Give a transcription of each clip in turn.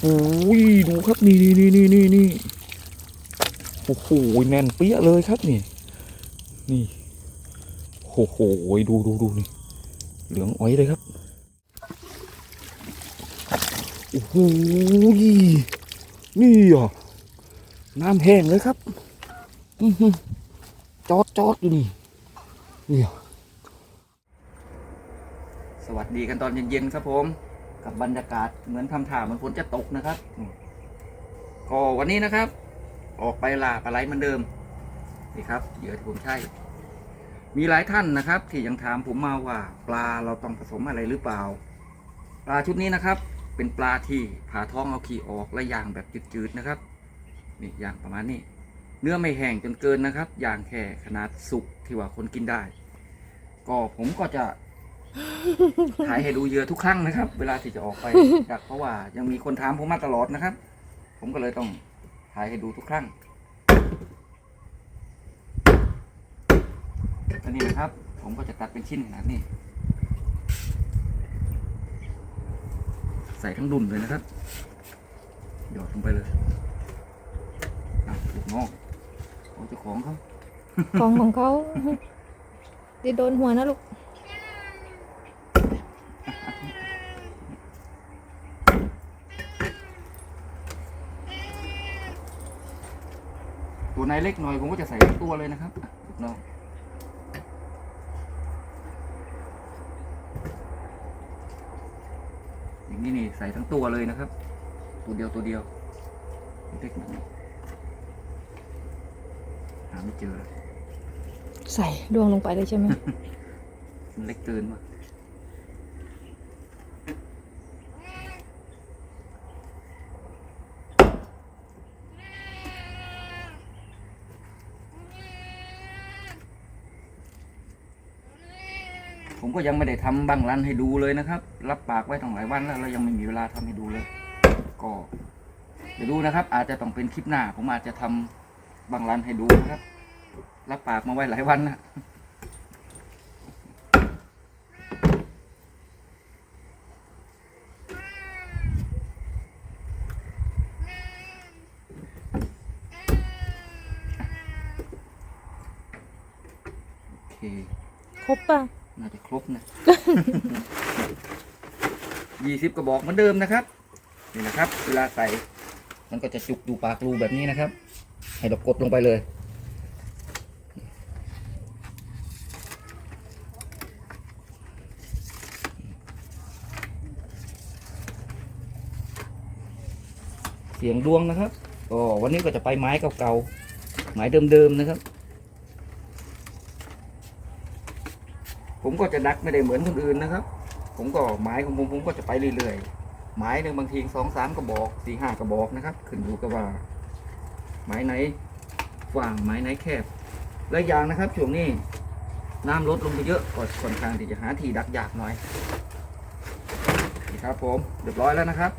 โอ้ยดูครับนี่นี่นี่นี่นี่นี่โอ้โหแน่นเปี้ยเลยครับนี่ นี่โอ้โหดูดูดูนี่ เหลืองอ้อยเลยครับโอ้โหนี่อะน้ำแห้งเลยครับจอดจอดอยู่นี่นี่สวัสดีกันตอนเย็นๆครับผม กับบรรยากาศเหมือนทำท่าเหมือนฝนจะตกนะครับนี่ก็วันนี้นะครับ ออกไปล่าปลาไหลเหมือนเดิมนี่ครับเหยื่อที่ผมใช้มีหลายท่านนะครับ ที่ยังถามผมมาว่า ปลาเราต้องผสมอะไรหรือเปล่า ปลาชุดนี้นะครับ เป็นปลาที่ผ่าท้องเอาขี้ออกและย่างแบบจืดๆนะครับนี่ย่างประมาณนี้ เนื้อไม่แห้งจนเกินนะครับย่างแค่ขนาดสุกที่ว่าคนกินได้ ก็ผมก็จะ ถ่ายให้ดูเยื่อทุกครั้งนะครับ เวลาที่จะออกไปดักเพราะว่ายังมีคนถามผมมาตลอดนะครับ ผมก็เลยต้องถ่ายให้ดูทุกครั้งอันนี้นะครับ ผมก็จะตัดเป็นชิ้นขนาดนี้ ใส่ทั้งดุนเลยนะครับ หยอดลงไปเลยอะลูกน้องของเจ้าของเขา ของของเขาดิโดนหัวนะลูก ตัวไหนเล็กหน่อยผมก็จะใส่ทั้งตัวเลยนะครับอะลูกน้องอย่างนี้นี่ใส่ทั้งตัวเลยนะครับ ตัวเดียวตัวเดียวเล็กหน่อยหาไม่เจอเลยใส่ดวงลงไปเลยใช่ไหมมันเล็กเกินว่ะ ผมก็ยังไม่ได้ทำบังรันให้ดูเลยนะครับ รับปากไว้ตั้งหลายวันแล้วเรายังไม่มีเวลาทำให้ดูเลย ก็เดี๋ยวดูนะครับ อาจจะต้องเป็นคลิปหน้า ผมอาจจะทำบังรันให้ดูนะครับ รับปากมาไว้หลายวันนะ โอเค ครบป่ะ น่าจะ ครบนะ ยี่สิบกระบอกเหมือนเดิมนะครับ นี่นะครับ เวลาใส่ มันก็จะจุกอยู่ปากรูแบบนี้นะครับ ให้เรากดลงไปเลย เสียงดวงนะครับ ก็วันนี้ก็จะไปไม้เก่าๆ ไม้เดิมๆนะครับ ผมก็จะดักไม่ได้เหมือนคนอื่นนะครับ ผมก็ไม้ของผมผมก็จะไปเรื่อยๆไม้หนึ่งบางทีสองสามกระบอกสี่ห้ากระบอกนะครับ ขึ้นอยู่กับว่าไม้ไหนกว้างไม้ไหนแคบและอย่างนะครับช่วงนี้น้ำลดลงไปเยอะก็ค่อนข้างที่จะหาที่ดักยากหน่อยนี่ครับผมเรียบร้อยแล้วนะครับ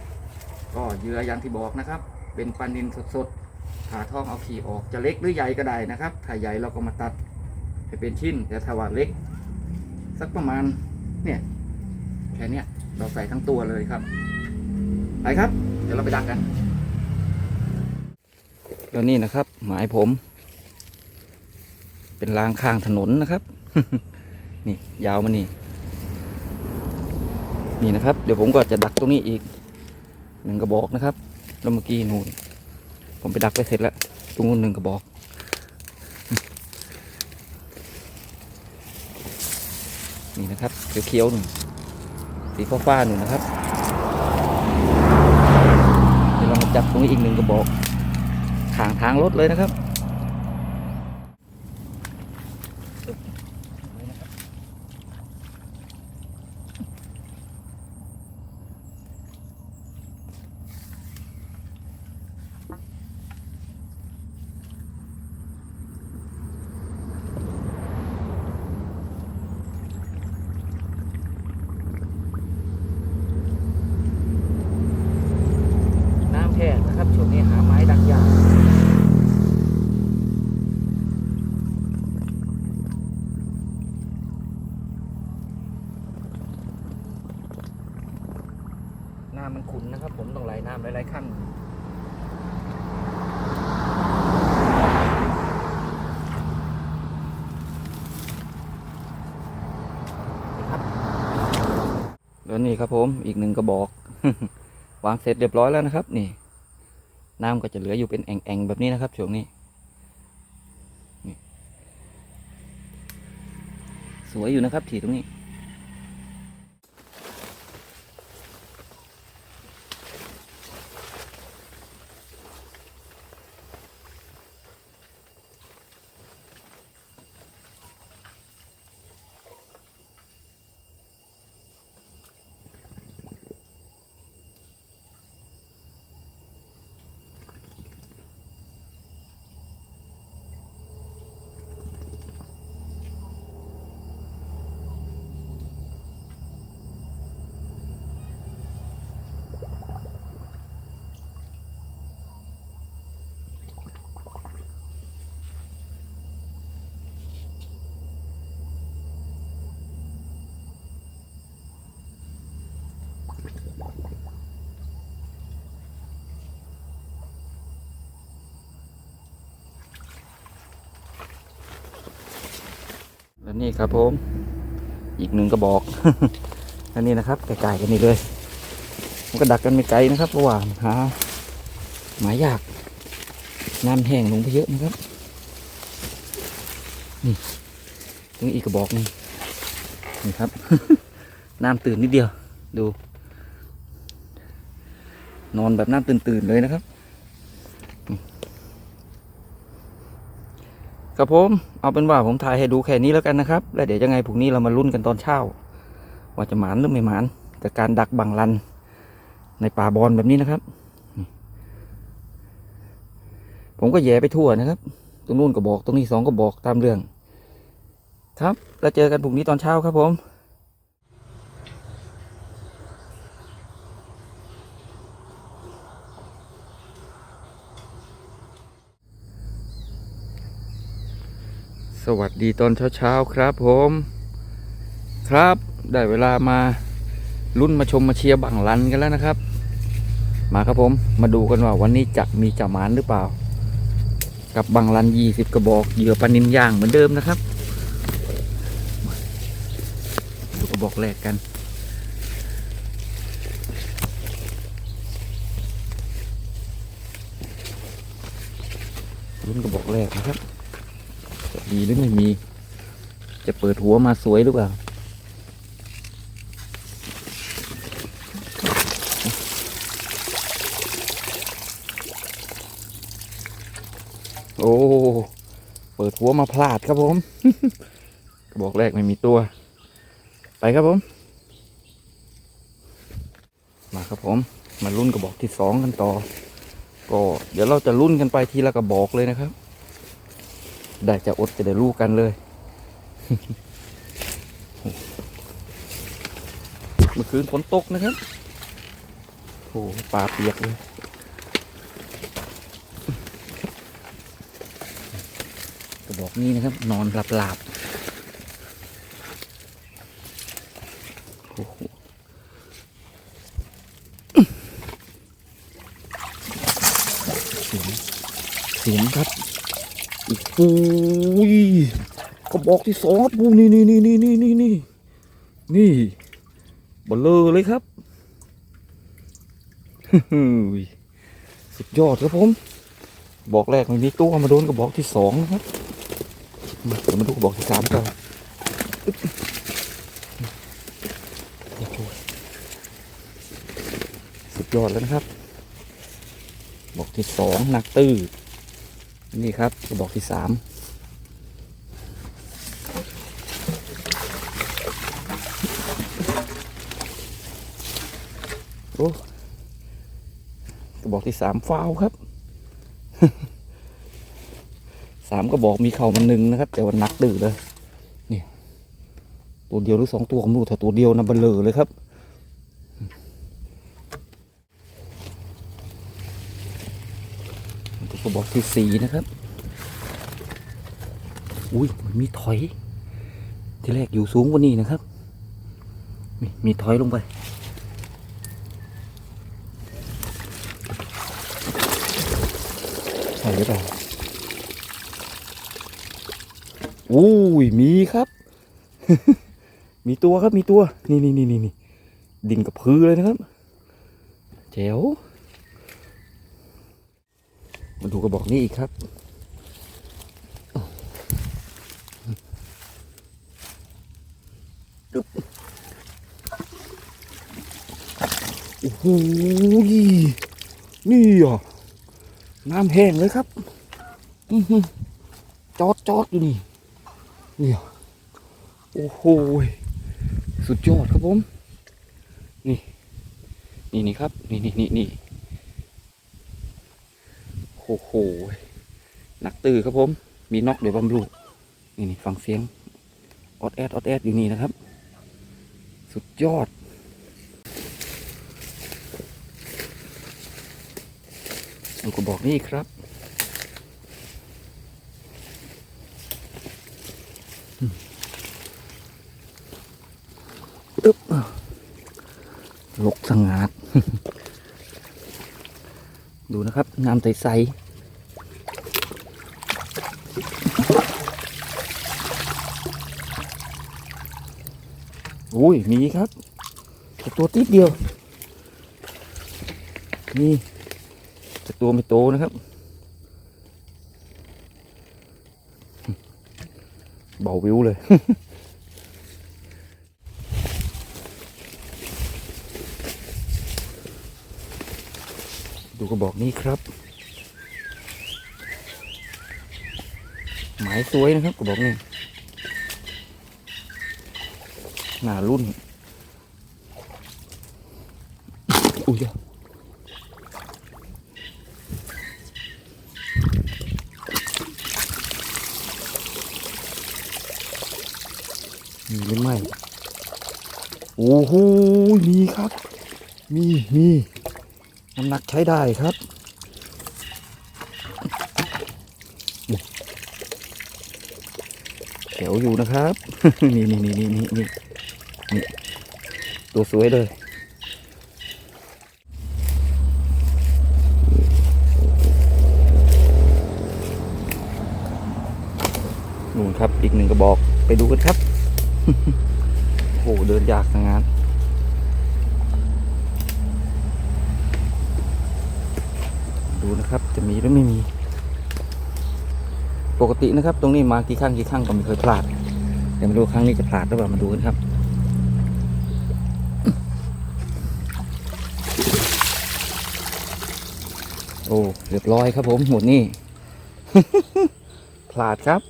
ก็เหยื่ออย่างที่บอกนะครับ เป็นปลานินสดๆผ่าท้องเอาขี้ออกจะเล็กหรือใหญ่ก็ได้นะครับ ถ้าใหญ่เราก็มาตัดให้เป็นชิ้นแต่ถ้าว่าเล็ก สักประมาณ เนี่ยแค่เนี้ยเราใส่ทั้งตัวเลยครับ ไปครับ เดี๋ยวเราไปดักกันแล้วนี่นะครับ หมายผม เป็นรางข้างถนนนะครับ นี่ยาวมานี่ นี่นะครับ เดี๋ยวผมก็จะดักตรงนี้อีกหนึ่งกระบอกนะครับ แล้วเมื่อกี้นู่นผมไปดักไปเสร็จแล้ว ตรงนู้นหนึ่งกระบอก นี่นะครับเขียวๆหนึ่งสีฟ้าๆหนึ่งนะครับเดี๋ยวเรามาจับตรงนี้อีกหนึ่งกระบอกทางทางรถเลยนะครับ น้ำแห้งนะครับช่วงนี้หาไม้ดักยาก น้ำมัน ขุนนะครับ ผมต้องไหลน้ำหลายๆขั้นครับแล้วนี่ครับผมอีกหนึ่งกระบอก วางเสร็จเรียบร้อยแล้วนะครับ นี่ น้ำก็จะเหลืออยู่เป็นแอ่งๆแบบนี้นะครับช่วงนี้นสวยอยู่นะครับถีตรงนี้ และนี่ครับผม อีกหนึ่งกระบอกอันนี้นะครับไกลๆกันนี่เลย มันก็ดักกันไม่ไกลนะครับระหว่างหาหมายยากน้ำแห้งลงไปเยอะนะครับนี่ตรงอีกกระบอกหนึงนี่ครับ น้ำตื่นนิดเดียว ดู นอนแบบน้ำตื่นๆเลยนะครับ ครับผมเอาเป็นว่าผมถ่ายให้ดูแค่นี้แล้วกันนะครับ แล้วเดี๋ยวยังไงพรุ่งนี้เรามาลุ้นกันตอนเช้า ว่าจะหมานหรือไม่หมานกับการดักบังลัน ในป่าบอนแบบนี้นะครับ ผมก็แย่ไปทั่วนะครับ ตรงนู้นก็บอกตรงนี้สองก็บอกตามเรื่อง ครับ แล้วเจอกันพรุ่งนี้ตอนเช้าครับผม สวัสดีตอนเช้าๆครับผม ครับได้เวลามาลุ้นมาชมมาเชียร์บังลันกันแล้วนะครับ มาครับผมมาดูกันว่าวันนี้จะมีจ่ามานหรือเปล่า กับบังลันยี่สิบกระบอกเหยื่อปลานินย่างเหมือนเดิมนะครับดูกระบอกแรกกันลุ้นกระบอกแรกนะครับ มีหรือไม่มี จะเปิดหัวมาสวยหรือเปล่าโอ้เปิดหัวมาพลาดครับผมกระบอกแรกไม่มีตัว ไปครับผม มาครับผม มาลุ้นกระบอกที่สองกันต่อ ก็เดี๋ยวเราจะลุ้นกันไปทีละกระบอกเลยนะครับ ได้จะอดจะได้รู้กันเลย เมื่อคืนฝนตกนะครับโอ้ปลาเปียกเลยกระบอกนี้นะครับ นอนหลับหลับๆโอ้โหเสียงเสียงครับ ปูยกระบอกที่สองครับปูนี่นี่นี่นี่นี่นี่นี่นี่บลเลอเลยครับสุดยอดครับผม บอกแรกไม่มีตัวมาโดนกระบอกที่สองนะครับมาเดี๋ยวมาดูกระบอกที่สามกันสุดยอดแล้วนะครับ บอกที่สองหนักตื้อ นี่ครับกระบอกที่สามโอ้กระบอกที่สามฟาวครับสามกระบอกมีเข่ามันหนึ่งนะครับ แต่ว่าหนักดื้อเลยนี่ตัวเดียวหรือสองตัวผมรู้แต่ตัวเดียวนะเบลเลอเลยครับ ระบอกที่สี่นะครับ อุ้ยมันมีถอย ที่แรกอยู่สูงกว่านี้นะครับ มีมีถอยลงไปใส่หรือเปอุ้ยมีครับ มีตัวครับมีตัว นี่นี่นี่นี่ดิ่งกับพื้นเลยนะครับแจ๋ว มาดูกระบอกนี้อีกครับ โอ้โหนี่อะน้ำแห้งเลยครับจอดจอดอยู่นี่นี่อะโอ้โหสุดยอดครับผม นี่ นี่นี่ครับ นี่นี่นี่นี่ โอ้โหหนักตื่อครับผม มีนอกเดี๋ยวบำรุนี่นี่ฟังเสียงออดแอดออดแอดอยู่นี่นะครับ สุดยอด ดูกระบอกนี่ครับอืมอึ๊บลกสงัด ดูนะครับน้ำใสๆอุ้ยมีครับแต่ตัวติดเดียว นี่แต่ตัวไม่โตนะครับ เบาวิวเลย ดูกระบอกนี้ครับ หมายสวยนะครับกระบอกนี้หน้ารุ่น อุ้ย มีหรือไม่ โอ้โห มีครับ มี มีน้ำหนักใช้ได้ครับนี่แถวอยู่นะครับ นี่นี่นี่นี่นี่นี่นี่ตัวสวยเลยนู่นครับอีกหนึ่งกระบอกไปดูกันครับ โอ้โหเดินยากทางงาน ดูนะครับ จะมีหรือไม่มี ปกตินะครับ ตรงนี้มากี่ครั้งกี่ครั้งก็ไม่เคยพลาดเดี๋ยวมาดูครั้งนี้จะพลาดหรือเปล่ามาดูกันครับโอ้เรียบร้อยครับผมหมดนี่พลาดครับ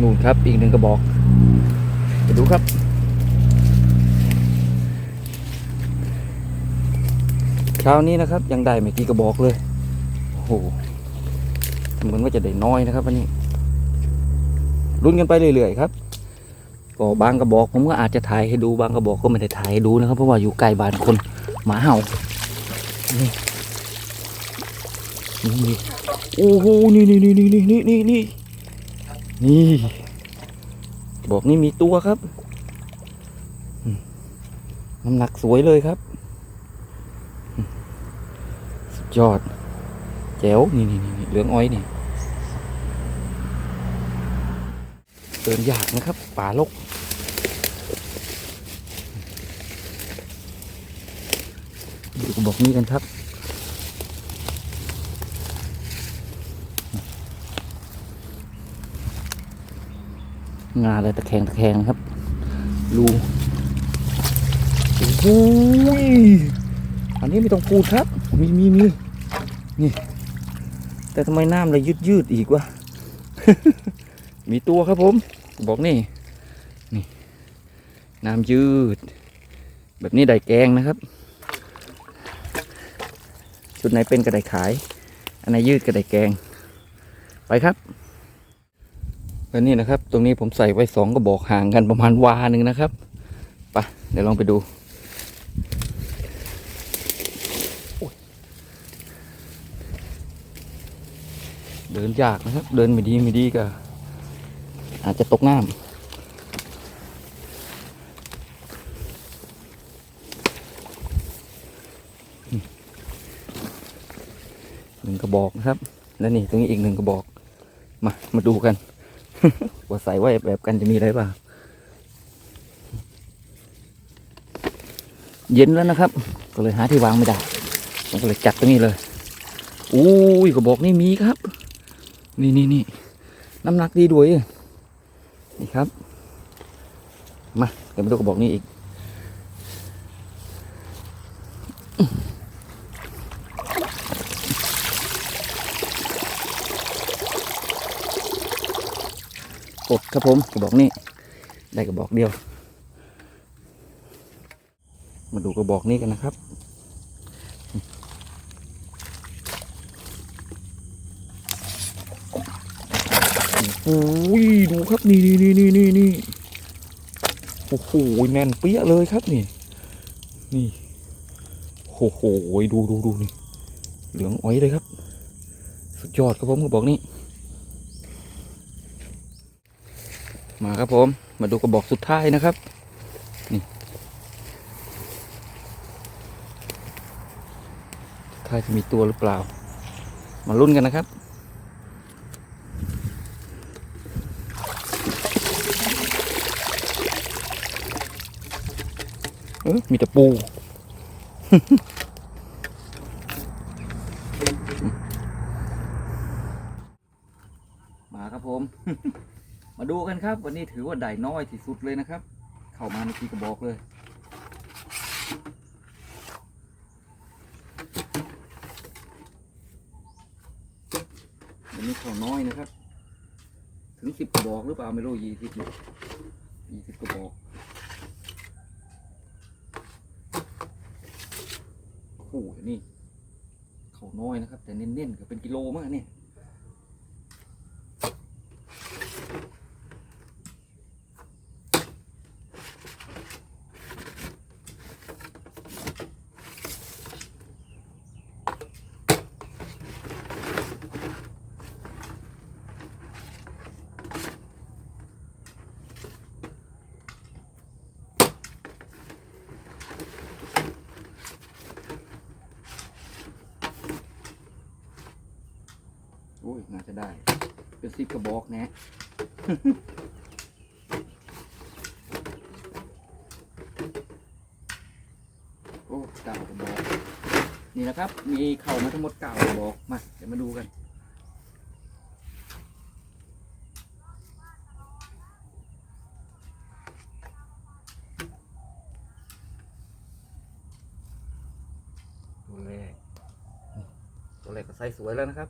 นู่นครับอีกหนึ่งกระบอก ไปดูครับ เช้านี้นะครับ ยังได้ไม่กี่กระบอกเลยโอ้โหเหมือนว่าจะได้น้อยนะครับวันนี้ลุ้นกันไปเรื่อยๆครับก็บางกระบอกผมก็อาจจะถ่ายให้ดูบางกระบอกก็ไม่ได้ถ่ายให้ดูนะครับ เพราะว่าอยู่ไกลบ้านคนหมาเห่านี่นี่โอ้โหนี่นี่นี่นี่นี่นี่นี่นี่นี่บอกนี่มีตัวครับน้ำหนักสวยเลยครับอืมสุด ยอดแจ๋วนี่นี่นี่เหลืองอ้อยนี่เดินยากนะครับป่าลกดูกระบอกนี้กันครับงาอะไรตะแคงตะแคงครับรูโอ้ยอันนี้ไม่ต้องพูดครับ มีมีมี นี่ แต่ทำไมน้ำเลยยืดยืดอีกวะ มีตัวครับผม บอกนี่ นี่ น้ำยืด แบบนี้ได้แกงนะครับชุดไหนเป็นก็ได้ขาย อันไหนยืดก็ได้แกง ไปครับแล้วนี่นะครับ ตรงนี้ผมใส่ไว้สองกระบอกห่างกันประมาณวาหนึ่งนะครับ ไป เดี๋ยวลองไปดู ดินยากนะครับ เดินไม่ดีไม่ดีก็ อาจจะตกน้ำหนึ่งกระบอกนะครับ แล้วนี่ตรงนี้อีกหนึ่งกระบอก มา มาดูกัน ว่าใส่ไว้แบบกันจะมีอะไรบ้างเย็นแล้วนะครับ ก็เลยหาที่วางไม่ได้ก็เลยจัดตรงนี้เลยอู้ยกระบอกนี่มีครับ นี่นี่นี่น้ำหนักดีด้วย นี่ครับ มาเดี๋ยวมาดูกระบอกนี้อีกกดครับผมกระบอกนี้ ได้กระบอกเดียว มาดูกระบอกนี้กันนะครับ โอ้ยดูครับนี่นี่นี่นี่นี่นี่โอ้โหแน่นเปี้ยเลยครับนี่ นี่โอ้โหดูดูดูนี่ เหลืองอ้อยเลยครับ สุดยอดครับผมกระบอกนี้ มาครับผม มาดูกระบอกสุดท้ายนะครับนี่ท้ายจะมีตัวหรือเปล่า มาลุ้นกันนะครับ เออมีแต่ปู มาครับผม มาดูกันครับ วันนี้ถือว่าได้น้อยที่สุดเลยนะครับ เข้ามาในทีกระบอกเลยวันนี้เข้าน้อยนะครับ ถึงสิบกระบอกหรือเปล่าไม่รู้ยี่สิบยี่สิบกระบอก โอ้โหนี่ เขาน้อยนะครับ แต่เน้นๆก็เป็นกิโลมากเนี่ย โอ้ย น่าจะได้ เป็นสิบกระบอกแนะ โอ้เก้ากระบอก นี่นะครับ มีเข่ามาทั้งหมดเก้ากระบอก มา เดี๋ยวมาดูกัน ตัวแรกตัวแรกก็ไซส์สวยแล้วนะครับ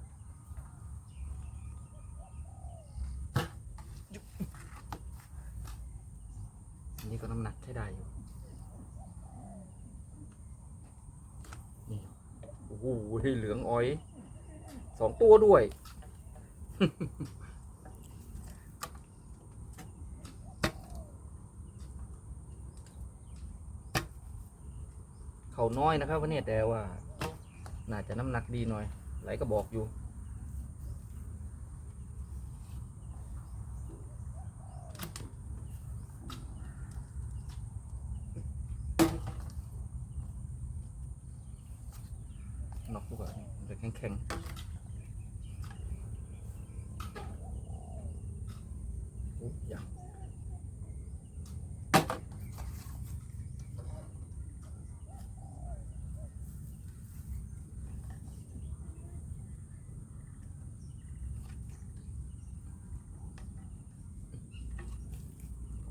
อันนี้ก็น้ำหนักใช้ได้อยู่ นี่ โอ้โหเหลื องอ้อยสองตัวด้วย เขาน้อยนะครับวันนี้แต่ว่า น่าจะน้ำหนักดีหน่อย ไหลก็บอกอยู่ นอกดีกว่านี่มันจะ แข็งๆอุ๊ยยัง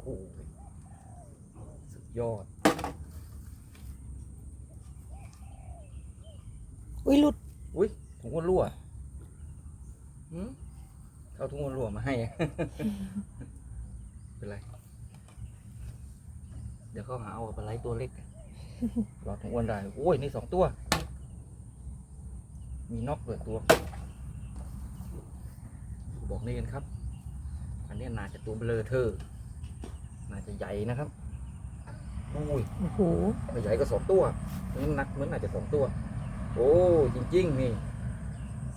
โอ้โหสุดยอด อุ้ยหลุด อุ้ยถุงวนรั่วหืมเอาถุงวนรั่วมาให้ เป็นไร เดี๋ยวเขาหาเอาปลาไหลตัวเล็กรอถุงวนได้โอ้ยนี่สองตัว มีนอกเปิดตัว บอกนี่กันครับ อันนี้น่าจะตัวเบลอเธอ น่าจะใหญ่นะครับอุ้ยโอ้โหไม่ใหญ่ก็สองตัวน้ำหนักเหมือนอาจจะสองตัว โอ้ จริง ๆ นี่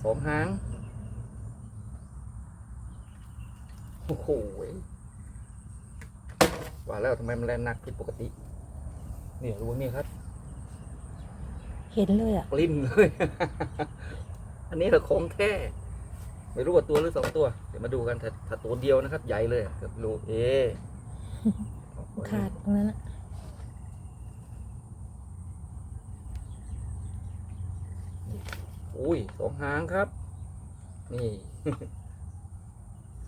สองหาง โอ้โหว่าแล้วทำไมมันแรงหนักผิดปกติ นี่ดูนี่ครับ เห็นเลยอะ ปลิ้นเลยโอันนี้แหละของแท้ไม่รู้ว่าตัวหรือสองตัว เดี๋ยวมาดูกันถ้าถ้าตัวเดียวนะครับ ใหญ่เลยเกือบโลเอ ขาดตรงนั้นอะ อุ้ยสองหางครับ นี่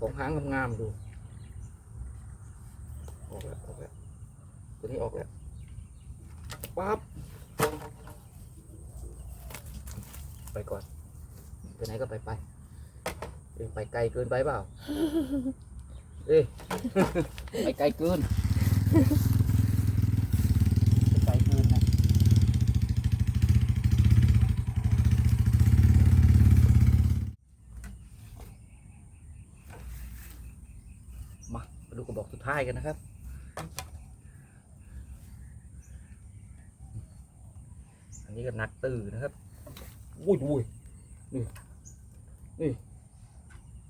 สองหางงามๆดู ออกแล้วออกแล้วตัวนี้ออกแล้วปั๊บไปก่อนไปไหนก็ไปไปเอ้ยไปไกลเกินไปเปล่า เอ้ยไปไกลเกินไปไกลเกินนะ มามาดู อันนะครับ อันนี้ก็นักตื่นนะครับอุ้ยดูยนี่นี่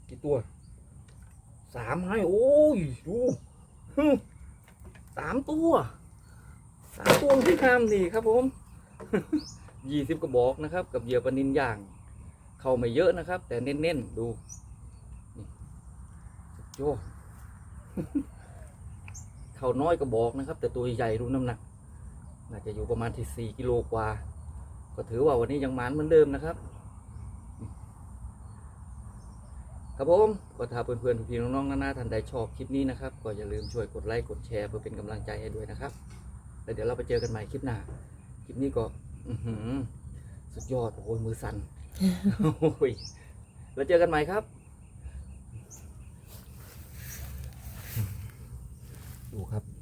กี่ตัวสามให้โอ้ยดูสามตัวสามตัวที่งามดีครับผมยี่สิบกระบอกนะครับ กับเหยื่อปนินย่าง เข้าไม่เยอะนะครับ แต่เน้นๆดูนี่สุดยอ เท่าน้อยก็บอกนะครับ แต่ตัวใหญ่รู้น้ำหนัก น่าจะอยู่ประมาณที่สี่กิโลกว่า ก็ถือว่าวันนี้ยังหมานเหมือนเดิมนะครับ ครับผมก็ถ้าเพื่อนๆพี่ๆน้องๆน้านาท่านใดชอบคลิปนี้นะครับ ก็อย่าลืมช่วยกดไลค์กดแชร์เพื่อเป็นกำลังใจให้ด้วยนะครับ แล้วเดี๋ยวเราไปเจอกันใหม่คลิปหน้า คลิปนี้ก็อือหือสุดยอดโอ้ยมือสั่นโอ้ยแล้วเจอกันใหม่ครับ ดูครับ